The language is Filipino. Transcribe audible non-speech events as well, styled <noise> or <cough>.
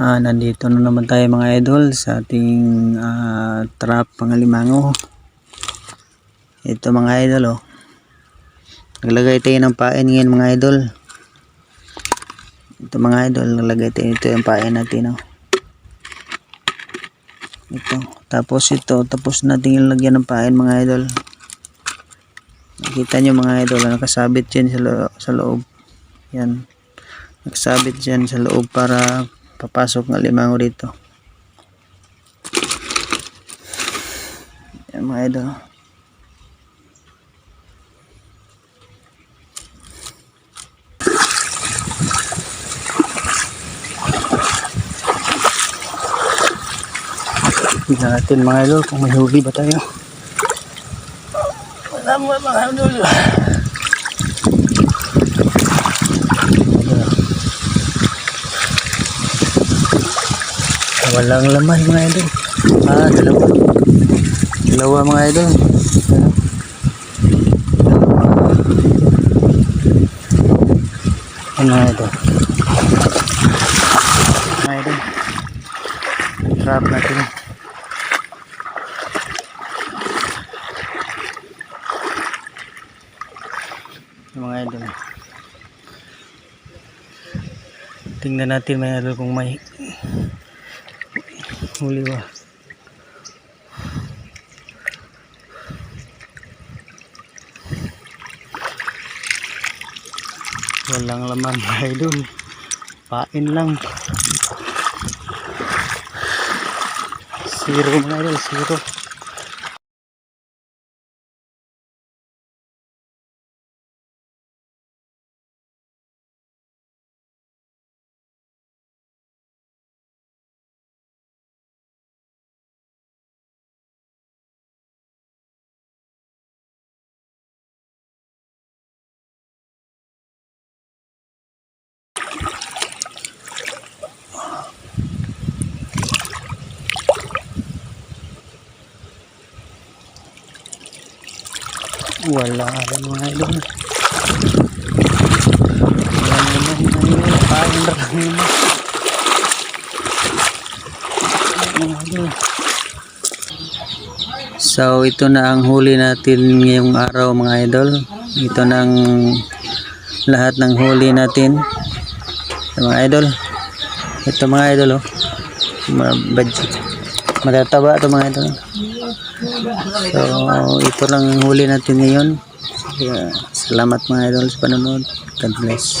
Ah, nandito na naman tayo mga idol sa ating ah, trap pangalimango. Ito mga idol oh. Naglagay tayo ng pain ngayon mga idol. Ito mga idol, naglagay tayo ito yung pain natin oh. Ito. Tapos ito, tapos natin yung lagyan ng pain mga idol. Nakita nyo mga idol, nakasabit dyan sa, lo- sa loob. Yan. Nakasabit dyan sa loob para papasok ng limango dito. Yan mga idol. Tingnan natin mga idol kung may huli ba tayo. Wala mo mga idol. Walang laman mga idol. Ah, dalawa. Dalawa mga idol. Ano mga idol? Mga idol. Trap natin. Mga idol. Tingnan natin mga idol kung may huli ba. Walang laman <laughs> mga idol. Pain lang. Zero mga idol, zero. Wala rin mga idol. Wala idol. Pain lang naman. Mga idol. So ito na ang huli natin ngayong araw mga idol. Ito na ang lahat ng huli natin. Mga idol. Ito mga idol oh. Budget. Matataba ito mga idol. So ito lang ang huli natin ngayon. Salamat mga idol sa panonood. God bless.